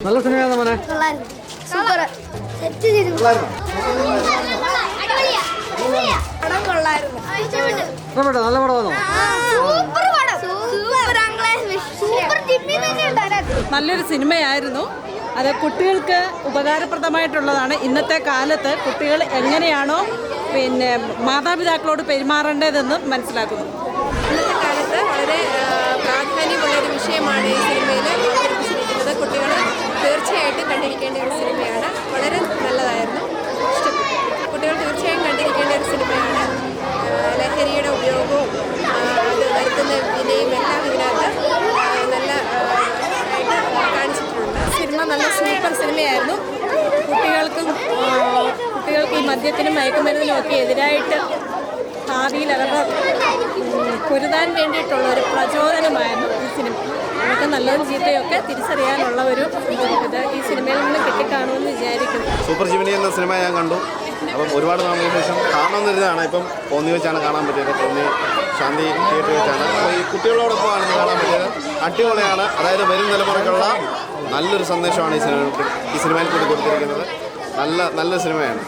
നല്ല സിനിമയാണ് മോനെ? സൂപ്പർ സെറ്റ് ചെയ്തു. പടം കൊള്ളായിരുന്നു. ഇഷ്ടപ്പെട്ടോ നല്ല പടമാണോ? സൂപ്പർ പടം. സൂപ്പർ സൂപ്പർ ജിമ്മി നല്ലൊരു സിനിമയായിരുന്നു. അത് കുട്ടികൾക്ക് ഉപകാരപ്രദമായിട്ടുള്ളതാണ് ഇന്നത്തെ കാലത്ത്. കുട്ടികൾ എങ്ങനെയാണോ പിന്നെ മാതാപിതാക്കളോട് പെരുമാറേണ്ടതെന്ന് മനസ്സിലാക്കുന്നു ഇന്നത്തെ കാലത്ത് വളരെ ആ, പ്രാധാന്യമുള്ള ഒരു വിഷയമാണ് ഈ സിനിമയിൽ അവതരിപ്പിച്ചിരിക്കുന്നത് കുട്ടികൾ തീർച്ചയായിട്ടും കണ്ടിരിക്കേണ്ട ഒരു സിനിമയാണ് വളരെ നല്ലതായിരുന്നു ഇഷ്ടപ്പെട്ടു കുട്ടികൾ തീർച്ചയായും കണ്ടിരിക്കേണ്ട ഒരു സിനിമയാണ് ആ, ലഹരിയുടെ ഉപയോഗവും ആ, അത് വരുത്തുന്ന വിനയും എല്ലാം ഇതിനകത്ത് ആ, നല്ല ആ, ആയിട്ട് കാണിച്ചിട്ടുണ്ട് സിനിമ നല്ല സൂപ്പർ കുട്ടികൾക്കും കുട്ടികൾക്ക് ഈ മദ്യത്തിനും മയക്കുമരുന്നിനും ഒക്കെ എതിരായിട്ട് ഭാവിയിൽ അവരുടെ പൊരുതാൻ വേണ്ടിയിട്ടുള്ള ഒരു പ്രചോദനമായിരുന്നു ഈ സിനിമ. അവർക്ക് നല്ലതും ചീത്തയൊക്കെ തിരിച്ചറിയാനുള്ള ഒരു ഇത് ഈ സിനിമയിൽ നിന്ന് കിട്ടിക്കാണുമെന്ന് വിചാരിക്കുന്നു. സൂപ്പർ ജിമിനി എന്ന സിനിമ ഞാൻ കണ്ടു. അപ്പം ഒരുപാട് നാളുകൾക്ക് ശേഷം കാണണമെന്നിരുന്നതാണ് ഇപ്പം തോന്നി വെച്ചാണ് കാണാൻ പറ്റിയത്. തോന്നി ശാന്തി തിയേറ്ററിൽ വെച്ചാണ്. അപ്പോൾ ഈ കുട്ടികളോടൊപ്പമാണ് കാണാൻ പറ്റിയത്. അടിപൊളിയാണ്. അതായത് വരും തലമുറയ്ക്കുള്ള നല്ലൊരു സന്ദേശമാണ് ഈ സിനിമ ഈ സിനിമയിൽ കൂടി കൊടുത്തിരിക്കുന്നത്. നല്ല നല്ല സിനിമയാണ്.